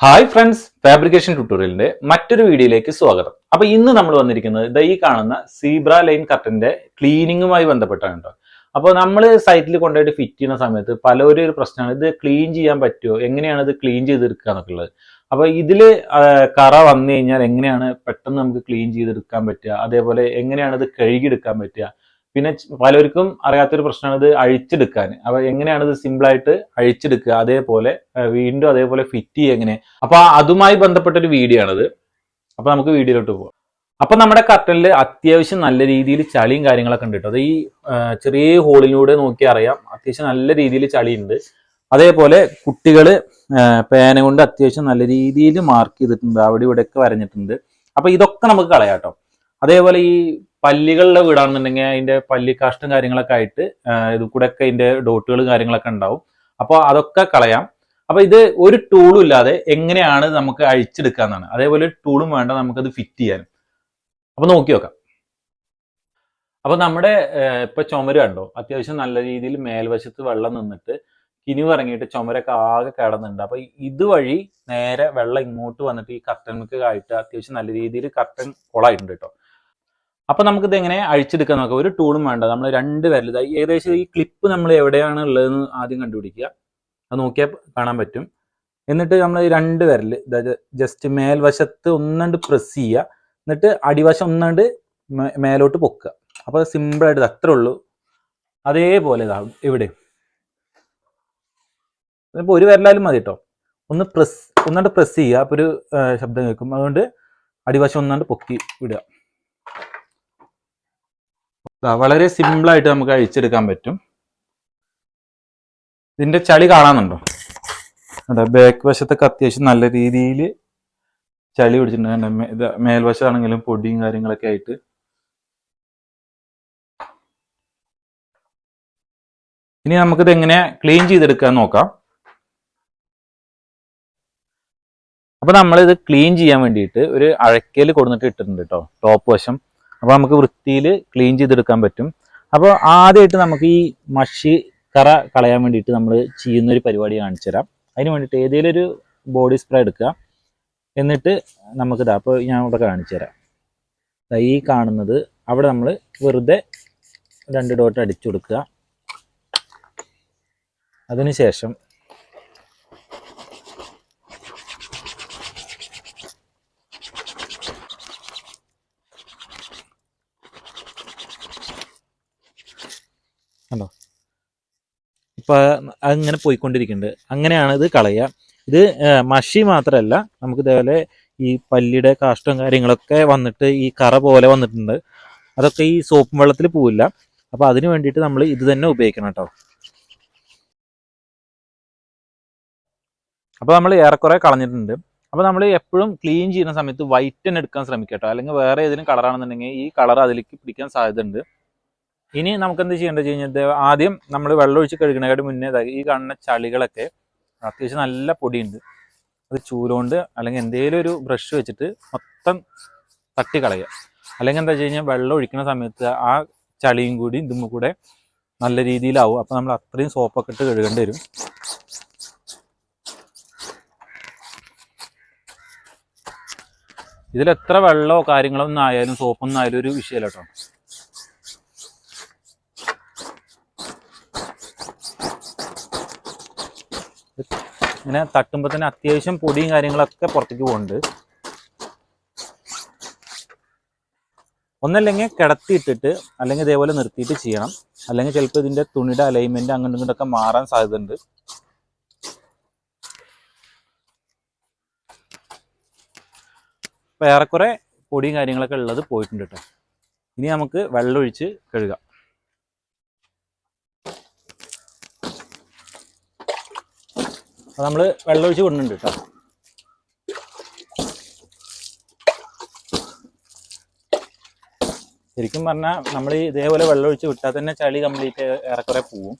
Hi friends fabrication ട്യൂട്ടോറിയലിന്റെ മറ്റൊരു വീഡിയോയിലേക്ക് സ്വാഗതം. അപ്പൊ ഇന്ന് നമ്മൾ വന്നിരിക്കുന്നത് ദാ ഈ കാണുന്ന സീബ്ര ലൈൻ കർട്ടന്റെ ക്ലീനിങ്ങുമായി ബന്ധപ്പെട്ടാണ് കേട്ടോ അപ്പോൾ നമ്മൾ സൈറ്റിൽ കൊണ്ടുപോയിട്ട് ഫിറ്റ് ചെയ്യുന്ന സമയത്ത് പലരും ഒരു പ്രശ്നമാണ് ഇത് ക്ലീൻ ചെയ്യാൻ പറ്റുമോ? എങ്ങനെയാണ് ഇത് ക്ലീൻ ചെയ്തെടുക്കുക എന്നൊക്കെ ഉള്ളത് അപ്പൊ ഇതിൽ കറ വന്നു കഴിഞ്ഞാൽ എങ്ങനെയാണ് പെട്ടെന്ന് നമുക്ക് ക്ലീൻ ചെയ്തെടുക്കാൻ പറ്റുക? അതേപോലെ എങ്ങനെയാണ് ഇത് കഴുകിയെടുക്കാൻ പറ്റുക? പിന്നെ പലർക്കും അറിയാത്തൊരു പ്രശ്നമാണ് ഇത് അഴിച്ചെടുക്കാൻ. അപ്പൊ എങ്ങനെയാണ് ഇത് സിമ്പിൾ ആയിട്ട് അഴിച്ചെടുക്കുക? അതേപോലെ വീണ്ടും അതേപോലെ ഫിറ്റ് ചെയ്യുക എങ്ങനെ? അപ്പൊ അതുമായി ബന്ധപ്പെട്ട ഒരു വീഡിയോ ആണിത് അപ്പൊ നമുക്ക് വീഡിയോയിലോട്ട് പോകാം അപ്പൊ നമ്മുടെ കർട്ടനിൽ അത്യാവശ്യം നല്ല രീതിയിൽ ചളിയും കാര്യങ്ങളൊക്കെ ഉണ്ട് കേട്ടോ. അത് ഈ ചെറിയ ഹോളിലൂടെ നോക്കി അറിയാം. അത്യാവശ്യം നല്ല രീതിയിൽ ചളിയുണ്ട്. അതേപോലെ കുട്ടികൾ പേന കൊണ്ട് അത്യാവശ്യം നല്ല രീതിയിൽ മാർക്ക് ചെയ്തിട്ടുണ്ട്. അവിടെ ഇവിടെയൊക്കെ വരഞ്ഞിട്ടുണ്ട്. അപ്പൊ ഇതൊക്കെ നമുക്ക് കളയാട്ടോ അതേപോലെ ഈ പല്ലികളുടെ വീടാണെന്നുണ്ടെങ്കിൽ അതിന്റെ പല്ലിക്കാഷ്ടം കാര്യങ്ങളൊക്കെ ആയിട്ട് ഇത് കൂടെ ഒക്കെ അതിന്റെ ഡോട്ടുകൾ കാര്യങ്ങളൊക്കെ ഉണ്ടാവും. അപ്പോൾ അതൊക്കെ കളയാം. അപ്പൊ ഇത് ഒരു ടൂളും ഇല്ലാതെ എങ്ങനെയാണ് നമുക്ക് അഴിച്ചെടുക്കുക എന്നാണ്. അതേപോലെ ടൂളും വേണ്ട നമുക്കത് ഫിറ്റ് ചെയ്യാൻ. അപ്പൊ നോക്കി നോക്കാം. അപ്പൊ നമ്മുടെ ഇപ്പൊ ചുമര് കണ്ടോ? അത്യാവശ്യം നല്ല രീതിയിൽ മേൽവശത്ത് വെള്ളം നിന്നിട്ട് കിനിവ് ഇറങ്ങിയിട്ട് ചുമരൊക്കെ ആകെ കിടന്നുണ്ട് അപ്പൊ ഇതുവഴി നേരെ വെള്ളം ഇങ്ങോട്ട് വന്നിട്ട് ഈ കർട്ടൻക്ക് ആയിട്ട് അത്യാവശ്യം നല്ല രീതിയിൽ കർട്ടൻ കൊളായിട്ടുണ്ട് കേട്ടോ. അപ്പൊ നമുക്കിത് എങ്ങനെ അഴിച്ചെടുക്കാൻ നോക്കാം? ഒരു ടൂളും വേണ്ട. നമ്മൾ രണ്ട് വിരൽ ഏകദേശം ഈ ക്ലിപ്പ് നമ്മൾ എവിടെയാണ് ഉള്ളതെന്ന് ആദ്യം കണ്ടുപിടിക്കുക. അത് നോക്കിയാൽ കാണാൻ പറ്റും. എന്നിട്ട് നമ്മൾ രണ്ട് വിരൽ ജസ്റ്റ് മേൽവശത്ത് ഒന്നണ്ട് പ്രസ് ചെയ്യുക. എന്നിട്ട് അടിവശം ഒന്നണ്ട് മേലോട്ട് പൊക്കുക. അപ്പോൾ ഇത് അത്രേ ഉള്ളൂ. അതേപോലെ ഇതാ ഇവിടെ. ഇപ്പോൾ ഒരു വിരലാലും മതി കേട്ടോ ഒന്ന് പ്രസ് ഒന്നണ്ട് പ്രസ് ചെയ്യുക. അപ്പോൾ ഒരു ശബ്ദം കേൾക്കും. അതുകൊണ്ട് അടിവശം ഒന്നാണ്ട് പൊക്കി വിടുക. വളരെ സിമ്പിളായിട്ട് നമുക്ക് അഴിച്ചെടുക്കാൻ പറ്റും. ഇതിന്റെ ചളി കാണാനുണ്ടോ? അവിടെ ബാക്ക് വശത്തൊക്കെ അത്യാവശ്യം നല്ല രീതിയിൽ ചളി പിടിച്ചിട്ടുണ്ട്. മേൽവശമാണെങ്കിലും പൊടിയും കാര്യങ്ങളൊക്കെ ആയിട്ട്. ഇനി നമുക്കിത് എങ്ങനെ ക്ലീൻ ചെയ്തെടുക്കാൻ നോക്കാം. അപ്പൊ നമ്മളിത് ക്ലീൻ ചെയ്യാൻ വേണ്ടിയിട്ട് ഒരു അഴക്കൽ കൊടുത്തിട്ട് ഇട്ടിട്ടുണ്ട് കേട്ടോ ടോപ്പ് വശം. അപ്പൊ നമുക്ക് വൃത്തിയിൽ ക്ലീൻ ചെയ്തെടുക്കാൻ പറ്റും. അപ്പോൾ ആദ്യമായിട്ട് നമുക്ക് ഈ മഷി കറ കളയാൻ വേണ്ടിയിട്ട് നമ്മൾ ചെയ്യുന്നൊരു പരിപാടി കാണിച്ചു തരാം. അതിന് വേണ്ടിയിട്ട് ഏതെങ്കിലും ഒരു ബോഡി സ്പ്രേ എടുക്കുക. എന്നിട്ട് നമുക്കിതാ അപ്പോൾ ഞാൻ ഇവിടെ കാണിച്ചു തരാം. ഈ കാണുന്നത് അവിടെ നമ്മൾ വെറുതെ രണ്ട് ഡോട്ട് അടിച്ചു കൊടുക്കുക. അതിനുശേഷം കണ്ടോ ഇപ്പൊ അങ്ങനെ പോയിക്കൊണ്ടിരിക്കുന്നുണ്ട് അങ്ങനെയാണ് ഇത് കളയുക ഇത് മഷി മാത്രമല്ല നമുക്ക് ഇതേപോലെ ഈ പല്ലിയുടെ കാഷ്ടവും കാര്യങ്ങളൊക്കെ വന്നിട്ട് ഈ കറ പോലെ വന്നിട്ടുണ്ട്. അതൊക്കെ ഈ സോപ്പും വെള്ളത്തിൽ പോവില്ല. അപ്പോൾ അതിന് വേണ്ടിയിട്ട് നമ്മൾ ഇത് തന്നെ ഉപയോഗിക്കണം കേട്ടോ അപ്പോൾ നമ്മൾ ഏറെക്കുറെ കളഞ്ഞിട്ടുണ്ട്. അപ്പോൾ നമ്മൾ എപ്പോഴും ക്ലീൻ ചെയ്യുന്ന സമയത്ത് വൈറ്റ് തന്നെ എടുക്കാൻ ശ്രമിക്കുക കേട്ടോ അല്ലെങ്കിൽ വേറെ ഏതെങ്കിലും കളറാണെന്നുണ്ടെങ്കിൽ ഈ കളർ അതിലേക്ക് പിടിക്കാൻ സാധ്യതയുണ്ട്. ഇനി നമുക്ക് എന്ത് ചെയ്യേണ്ടത് കഴിഞ്ഞാൽ ആദ്യം നമ്മൾ വെള്ളം ഒഴിച്ച് കഴുകണേക്കാട് മുന്നേ ഈ കാണുന്ന ചളികളൊക്കെ അത്യാവശ്യം നല്ല പൊടിയുണ്ട്. അത് ചൂലുകൊണ്ട് അല്ലെങ്കിൽ എന്തെങ്കിലും ഒരു ബ്രഷ് വെച്ചിട്ട് മൊത്തം തട്ടി കളയുക. അല്ലെങ്കിൽ എന്താ വെച്ച് വെള്ളം ഒഴിക്കുന്ന സമയത്ത് ആ ചളിയും കൂടി ഇതും കൂടെ നല്ല രീതിയിലാവും. അപ്പോൾ നമ്മൾ അത്രയും സോപ്പൊക്കെ ഇട്ട് കഴുകേണ്ടി വരും. ഇതിലെത്ര വെള്ളമോ കാര്യങ്ങളോ ഒന്നും ആയാലും സോപ്പൊന്നും ആയാലും ഒരു വിഷയമല്ല കേട്ടോ. ഇങ്ങനെ തട്ടുമ്പോൾ തന്നെ അത്യാവശ്യം പൊടിയും കാര്യങ്ങളൊക്കെ പുറത്തേക്ക് പോകുന്നുണ്ട് ഒന്നല്ലെങ്കിൽ കിടത്തിയിട്ടിട്ട് അല്ലെങ്കിൽ ഇതേപോലെ നിർത്തിയിട്ട് ചെയ്യണം. അല്ലെങ്കിൽ ചിലപ്പോൾ ഇതിന്റെ തുണിയുടെ അലൈൻമെന്റ് അങ്ങോട്ടും ഇങ്ങോട്ടൊക്കെ മാറാൻ സാധ്യതയുണ്ട്. ഇപ്പം ഏറെക്കുറെ പൊടിയും കാര്യങ്ങളൊക്കെ ഉള്ളത് പോയിട്ടുണ്ട് കേട്ടോ. ഇനി നമുക്ക് വെള്ളമൊഴിച്ച് കഴുകാം. അപ്പൊ നമ്മൾ വെള്ളമൊഴിച്ച് കൊണ്ടുണ്ട് കേട്ടോ. ശരിക്കും പറഞ്ഞാൽ നമ്മൾ ഇതേപോലെ വെള്ളം ഒഴിച്ച് വിട്ടാൽ തന്നെ ചളി കംപ്ലീറ്റ് ഏറെക്കുറെ പോവും.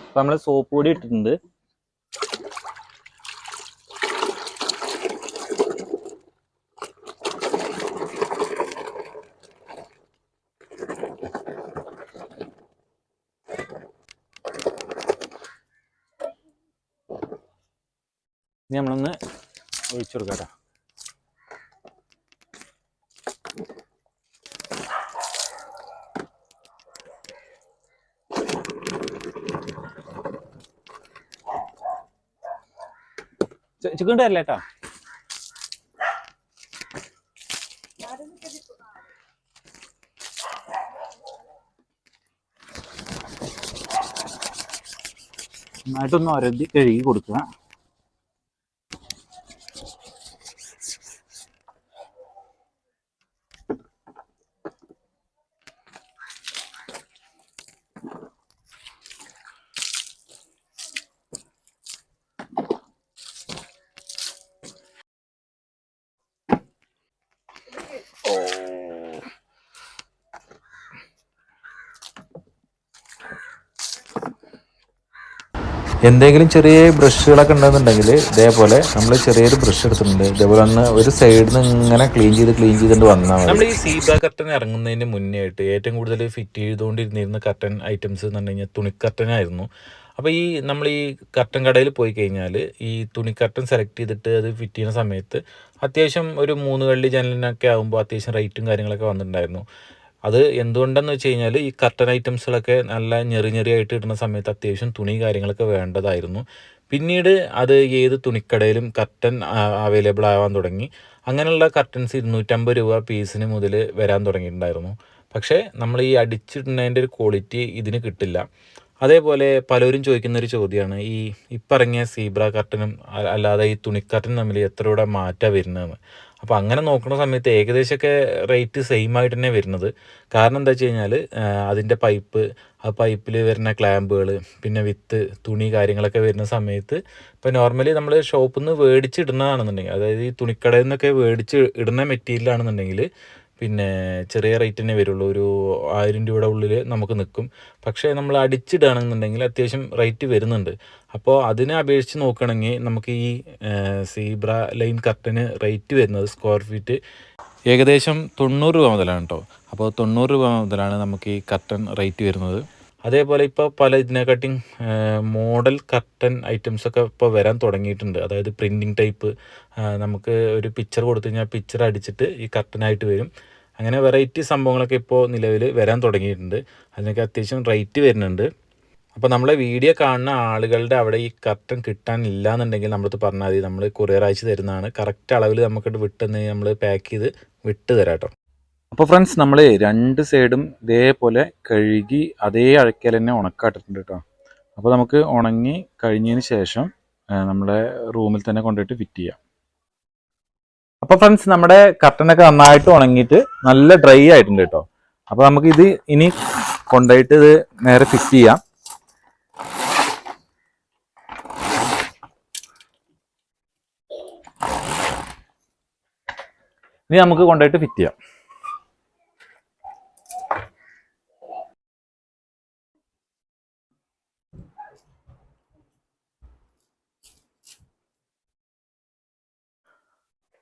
അപ്പൊ നമ്മൾ സോപ്പ് പൊടി ഇട്ടിട്ടുണ്ട് ഇനി നമ്മളൊന്ന് ഒഴിച്ചു കൊടുക്കാം ചിക്കൻ തരല്ലേ കേട്ടോ നന്നായിട്ടൊന്ന് ഒരതി കഴുകി കൊടുക്കുക. എന്തെങ്കിലും ചെറിയ ബ്രഷുകളൊക്കെ ഉണ്ടെന്നുണ്ടെങ്കിൽ ഇതേപോലെ നമ്മൾ ചെറിയൊരു ബ്രഷ് എടുത്തിട്ടുണ്ട്. ഇതേപോലെ ഒന്ന് ഒരു സൈഡിൽ നിന്ന് ഇങ്ങനെ ക്ലീൻ ചെയ്ത് ക്ലീൻ ചെയ്തിട്ട് വന്നാൽ നമ്മൾ ഈ സീബ്ര കർട്ടൻ ഇറങ്ങുന്നതിന് മുന്നേ ആയിട്ട് ഏറ്റവും കൂടുതൽ ഫിറ്റ് ചെയ്തുകൊണ്ടിരുന്നിരുന്ന കർട്ടൻ ഐറ്റംസ് എന്ന് പറഞ്ഞു കഴിഞ്ഞാൽ തുണിക്കർട്ടനായിരുന്നു അപ്പോൾ ഈ നമ്മൾ ഈ കർട്ടൻ കടയിൽ പോയി കഴിഞ്ഞാൽ ഈ തുണിക്കർട്ടൻ സെലക്ട് ചെയ്തിട്ട് അത് ഫിറ്റ് ചെയ്യുന്ന സമയത്ത് അത്യാവശ്യം ഒരു മൂന്ന് കള്ളി ജനലിനൊക്കെ ആകുമ്പോൾ അത്യാവശ്യം റേറ്റും കാര്യങ്ങളൊക്കെ വന്നിട്ടുണ്ടായിരുന്നു. അത് എന്തുകൊണ്ടെന്ന് വെച്ച് കഴിഞ്ഞാൽ ഈ കർട്ടൻ ഐറ്റംസുകളൊക്കെ നല്ല ഞെറി ഞെറിയായിട്ട് ഇടുന്ന സമയത്ത് അത്യാവശ്യം തുണി കാര്യങ്ങളൊക്കെ വേണ്ടതായിരുന്നു. പിന്നീട് അത് ഏത് തുണിക്കടയിലും കർട്ടൻ അവൈലബിൾ ആവാൻ തുടങ്ങി. അങ്ങനെയുള്ള കർട്ടൻസ് ഇരുന്നൂറ്റമ്പത് രൂപ പീസിന് മുതൽ വരാൻ തുടങ്ങിയിട്ടുണ്ടായിരുന്നു. പക്ഷേ നമ്മൾ ഈ അടിച്ചിടുന്നതിന്റെ ഒരു ക്വാളിറ്റി ഇതിന് കിട്ടില്ല. അതേപോലെ പലരും ചോദിക്കുന്ന ഒരു ചോദ്യമാണ് ഈ ഇപ്പറങ്ങിയ സീബ്ര കർട്ടനും അല്ലാതെ ഈ തുണിക്കർട്ടനും തമ്മിൽ എത്ര രൂപ മാറ്റാണ് വരുന്നതെന്ന്. അപ്പോൾ അങ്ങനെ നോക്കുന്ന സമയത്ത് ഏകദേശമൊക്കെ റേറ്റ് സെയിം ആയിട്ട് തന്നെ വരുന്നത്. കാരണം എന്താ വെച്ച് കഴിഞ്ഞാൽ അതിന്റെ പൈപ്പ് ആ പൈപ്പിൽ വരുന്ന ക്ലാമ്പുകൾ പിന്നെ വിത്ത് തുണി കാര്യങ്ങളൊക്കെ വരുന്ന സമയത്ത് ഇപ്പോൾ നോർമലി നമ്മൾ ഷോപ്പിൽ നിന്ന് മേടിച്ചിടുന്നതാണെന്നുണ്ടെങ്കിൽ അതായത് ഈ തുണിക്കടയിൽ നിന്നൊക്കെ മേടിച്ച് ഇടുന്ന മെറ്റീരിയലാണെന്നുണ്ടെങ്കിൽ പിന്നെ ചെറിയ റേറ്റ് തന്നെ വരുള്ളൂ. ഒരു ആയിരം രൂപയുടെ ഉള്ളിൽ നമുക്ക് നിൽക്കും പക്ഷേ നമ്മൾ അടിച്ചിടുകയാണെന്നുണ്ടെങ്കിൽ അത്യാവശ്യം റേറ്റ് വരുന്നുണ്ട്. അപ്പോൾ അതിനെ അപേക്ഷിച്ച് നോക്കുകയാണെങ്കിൽ നമുക്ക് ഈ സീബ്ര ലൈൻ കർട്ടന് റേറ്റ് വരുന്നത് സ്ക്വയർ ഫീറ്റ് ഏകദേശം തൊണ്ണൂറ് രൂപ മുതലാണ് കേട്ടോ അപ്പോൾ തൊണ്ണൂറ് രൂപ മുതലാണ് നമുക്ക് ഈ കർട്ടൻ റേറ്റ് വരുന്നത്. അതേപോലെ ഇപ്പോൾ പല ഇതിനെക്കാട്ടിയും മോഡൽ കർട്ടൻ ഐറ്റംസ് ഒക്കെ ഇപ്പോൾ വരാൻ തുടങ്ങിയിട്ടുണ്ട്. അതായത് പ്രിന്റിങ് ടൈപ്പ് നമുക്ക് ഒരു പിക്ചർ കൊടുത്തു കഴിഞ്ഞാൽ പിക്ചർ അടിച്ചിട്ട് ഈ കർട്ടനായിട്ട് വരും. അങ്ങനെ വെറൈറ്റി സംഭവങ്ങളൊക്കെ ഇപ്പോൾ നിലവിൽ വരാൻ തുടങ്ങിയിട്ടുണ്ട്. അതിനൊക്കെ അത്യാവശ്യം റേറ്റ് വരുന്നുണ്ട്. അപ്പോൾ നമ്മളെ വീഡിയോ കാണുന്ന ആളുകളുടെ അവിടെ ഈ കർട്ടൻ കിട്ടാനില്ല എന്നുണ്ടെങ്കിൽ നമ്മളത് പറഞ്ഞാൽ മതി. നമ്മൾ കൊറിയർ അയച്ച് തരുന്നതാണ്. കറക്റ്റ് അളവിൽ നമുക്കിട്ട് വിട്ടെന്ന് നമ്മൾ പാക്ക് ചെയ്ത് വിട്ട് തരാം കേട്ടോ. അപ്പോൾ ഫ്രണ്ട്സ് നമ്മൾ രണ്ട് സൈഡും ഇതേപോലെ കഴുകി അതേ അഴക്കൽ തന്നെ ഉണക്കാട്ടിട്ടുണ്ട് കേട്ടോ. അപ്പോൾ നമുക്ക് ഉണങ്ങി കഴിഞ്ഞതിന് ശേഷം നമ്മളെ റൂമിൽ തന്നെ കൊണ്ടുപോയിട്ട് ഫിറ്റ് ചെയ്യാം. അപ്പോൾ ഫ്രണ്ട്സ് നമ്മുടെ കർട്ടനൊക്കെ നന്നായിട്ട് ഉണങ്ങിയിട്ട് നല്ല ഡ്രൈ ആയിട്ടുണ്ട് കേട്ടോ അപ്പൊ നമുക്ക് ഇത് ഇനി കൊണ്ടുപോയിട്ട് ഇത് നേരെ ഫിക്സ് ചെയ്യാം. ഇനി നമുക്ക് കൊണ്ടുപോയിട്ട് ഫിറ്റ് ചെയ്യാം.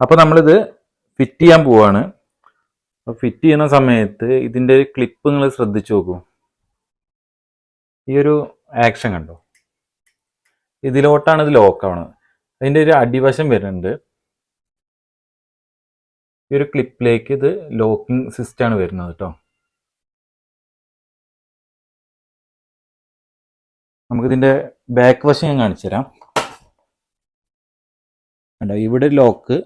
അപ്പോൾ നമ്മളിത് ഫിറ്റ് ചെയ്യാൻ പോവാണ്. അപ്പോൾ ഫിറ്റ് ചെയ്യുന്ന സമയത്ത് ഇതിന്റെ ക്ലിപ്പ് നിങ്ങൾ ശ്രദ്ധിച്ചു നോക്കൂ. ഈ ഒരു ആക്ഷൻ കണ്ടോ? ഇതിലോട്ടാണ് ഇത് ലോക്ക് ആവുന്നത് അതിന്റെ ഒരു അടിവശം വരുന്നുണ്ട്. ഈ ഒരു ക്ലിപ്പിലേക്ക് ഇത് ലോക്കിംഗ് സിസ്റ്റം ആണ് വരുന്നത് കേട്ടോ നമുക്കിതിന്റെ ബാക്ക് വശം ഞാൻ കാണിച്ചു തരാം ഇവിടെ ലോക്ക്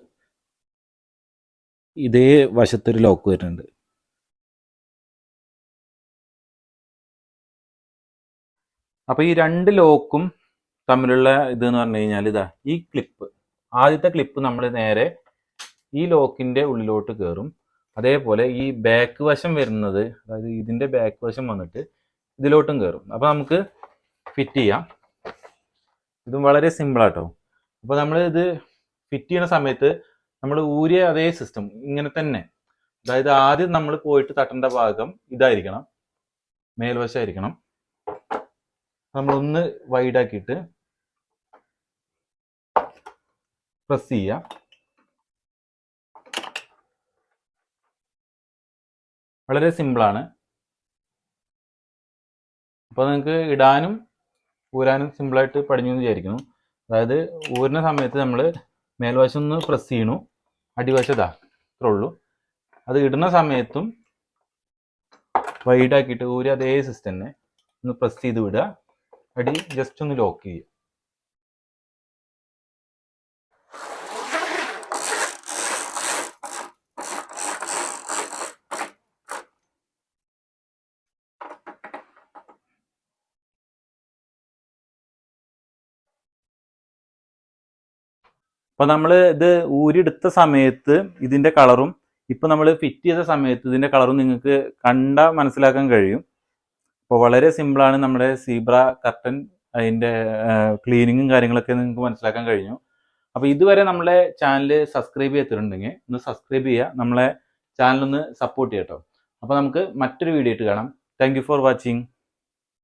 ഇതേ വശത്തൊരു ലോക്ക് വരുന്നുണ്ട്. അപ്പോൾ ഈ രണ്ട് ലോക്കും തമ്മിലുള്ള ഇത് എന്ന് പറഞ്ഞു കഴിഞ്ഞാൽ ഇതാ ഈ ക്ലിപ്പ് ആദ്യത്തെ ക്ലിപ്പ് നമ്മൾ നേരെ ഈ ലോക്കിന്റെ ഉള്ളിലോട്ട് കയറും അതേപോലെ ഈ ബാക്ക് വശം വരുന്നത് അതായത് ഇതിന്റെ ബാക്ക് വശം വന്നിട്ട് ഇതിലോട്ടും കയറും അപ്പോൾ നമുക്ക് ഫിറ്റ് ചെയ്യാം. ഇതും വളരെ സിമ്പിളാട്ടോ അപ്പോൾ അപ്പൊ നമ്മൾ ഇത് ഫിറ്റ് ചെയ്യുന്ന സമയത്ത് നമ്മൾ ഊരിയ അതേ സിസ്റ്റം ഇങ്ങനെ തന്നെ. അതായത് ആദ്യം നമ്മൾ പോയിട്ട് തട്ടേണ്ട ഭാഗം ഇതായിരിക്കണം. മേൽവശമായിരിക്കണം നമ്മളൊന്ന് വൈഡാക്കിയിട്ട് പ്രസ് ചെയ്യാം. വളരെ സിമ്പിളാണ് അപ്പോൾ നിങ്ങൾക്ക് ഇടാനും ഊരാനും സിമ്പിളായിട്ട് പഠിഞ്ഞു എന്ന് വിചാരിക്കുന്നു. അതായത് ഊരുന്ന സമയത്ത് നമ്മൾ മേൽവശം ഒന്ന് പ്രസ് ചെയ്യണു. അടിവശതാ ഇത്രേ ഉള്ളൂ അത് ഇടുന്ന സമയത്തും വൈഡാക്കിയിട്ട് ഒരു അതേ സിസ്റ്റം തന്നെ ഒന്ന് പ്രസ് ചെയ്ത് വിടുക. അടി ജസ്റ്റ് ഒന്ന് ലോക്ക് ചെയ്യുക. അപ്പൊ നമ്മൾ ഇത് ഊരിയെടുത്ത സമയത്ത് ഇതിന്റെ കളറും ഇപ്പൊ നമ്മൾ ഫിറ്റ് ചെയ്ത സമയത്ത് ഇതിന്റെ കളറും നിങ്ങൾക്ക് കണ്ട മനസ്സിലാക്കാൻ കഴിയും. അപ്പോൾ വളരെ സിമ്പിളാണ് നമ്മുടെ സീബ്ര കർട്ടൻ അതിന്റെ ക്ലീനിങ്ങും കാര്യങ്ങളൊക്കെ നിങ്ങൾക്ക് മനസ്സിലാക്കാൻ കഴിഞ്ഞു. അപ്പോൾ ഇതുവരെ നമ്മളെ ചാനൽ സബ്സ്ക്രൈബ് ചെയ്തിട്ടുണ്ടെങ്കിൽ ഒന്ന് സബ്സ്ക്രൈബ് ചെയ്യുക. നമ്മളെ ചാനലൊന്ന് സപ്പോർട്ട് ചെയ്യട്ടോ അപ്പോൾ നമുക്ക് മറ്റൊരു വീഡിയോ ആയിട്ട് കാണാം. Thank for watching